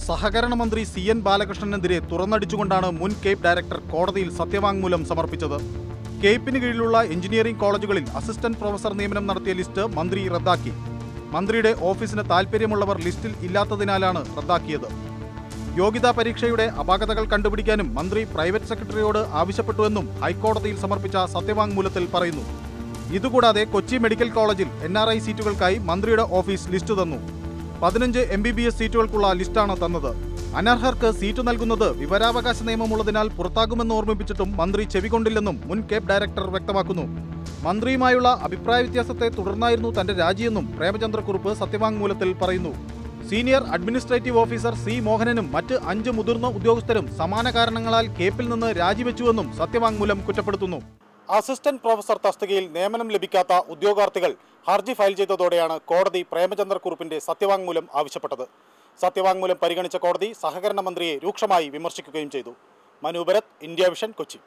സഹകരണ മന്ത്രി C N ബാലകൃഷ്ണനെതിരെ തുറന്നടിച്ചുകൊണ്ടാണ് മുൻ കേപ്പ് ഡയറക്ടർ കോടതിയിൽ സത്യവാങ്മൂലം സമർപ്പിച്ചത്. കേപ്പിന് കീഴിലുള്ള എഞ്ചിനീയറിംഗ് കോളേജുകളിൽ അസിസ്റ്റന്റ് പ്രൊഫസർ നിയമനം നടത്തിയ ലിസ്റ്റ് മന്ത്രി റദ്ദാക്കി. മന്ത്രിയുടെ ഓഫീസിന് താൽപ്പര്യമുള്ളവർ ലിസ്റ്റിൽ ഇല്ലാത്തതിനാലാണ് റദ്ദാക്കിയത്. യോഗ്യതാ പരീക്ഷയുടെ അപാകതകൾ കണ്ടുപിടിക്കാനും മന്ത്രി പ്രൈവറ്റ് സെക്രട്ടറിയോട് ആവശ്യപ്പെട്ടുവെന്നും ഹൈക്കോടതിയിൽ സമർപ്പിച്ച സത്യവാങ്മൂലത്തിൽ പറയുന്നു. ഇതുകൂടാതെ കൊച്ചി മെഡിക്കൽ കോളേജിൽ എൻ സീറ്റുകൾക്കായി മന്ത്രിയുടെ ഓഫീസ് ലിസ്റ്റ് തന്നു. പതിനഞ്ച് എം ബി ബി എസ് സീറ്റുകൾക്കുള്ള ലിസ്റ്റാണ് തന്നത്. അനർഹർക്ക് സീറ്റ് നൽകുന്നത് വിവരാവകാശ നിയമമുള്ളതിനാൽ പുറത്താകുമെന്ന് ഓർമ്മിപ്പിച്ചിട്ടും മന്ത്രി ചെവികൊണ്ടില്ലെന്നും മുൻ കേബ് ഡയറക്ടർ വ്യക്തമാക്കുന്നു. മന്ത്രിയുമായുള്ള അഭിപ്രായ വ്യത്യാസത്തെ തുടർന്നായിരുന്നു തന്റെ രാജിയെന്നും പ്രേമചന്ദ്രക്കുറുപ്പ് സത്യവാങ്മൂലത്തിൽ പറയുന്നു. സീനിയർ അഡ്മിനിസ്ട്രേറ്റീവ് ഓഫീസർ സി മോഹനനും മറ്റ് അഞ്ച് മുതിർന്ന ഉദ്യോഗസ്ഥരും സമാന കാരണങ്ങളാൽ കേപ്പിൽ നിന്ന് രാജിവെച്ചുവെന്നും സത്യവാങ്മൂലം കുറ്റപ്പെടുത്തുന്നു. അസിസ്റ്റന്റ് പ്രൊഫസർ തസ്തികയിൽ നിയമനം ലഭിക്കാത്ത ഉദ്യോഗാർത്ഥികൾ ഹർജി ഫയൽ ചെയ്തതോടെയാണ് കോടതി പ്രേമചന്ദ്ര കുറുപ്പിന്റെ സത്യവാങ്മൂലം ആവശ്യപ്പെട്ടത്. സത്യവാങ്മൂലം പരിഗണിച്ച കോടതി സഹകരണ മന്ത്രിയെ രൂക്ഷമായി വിമർശിക്കുകയും ചെയ്തു. Manu Bharath India vision Kochi.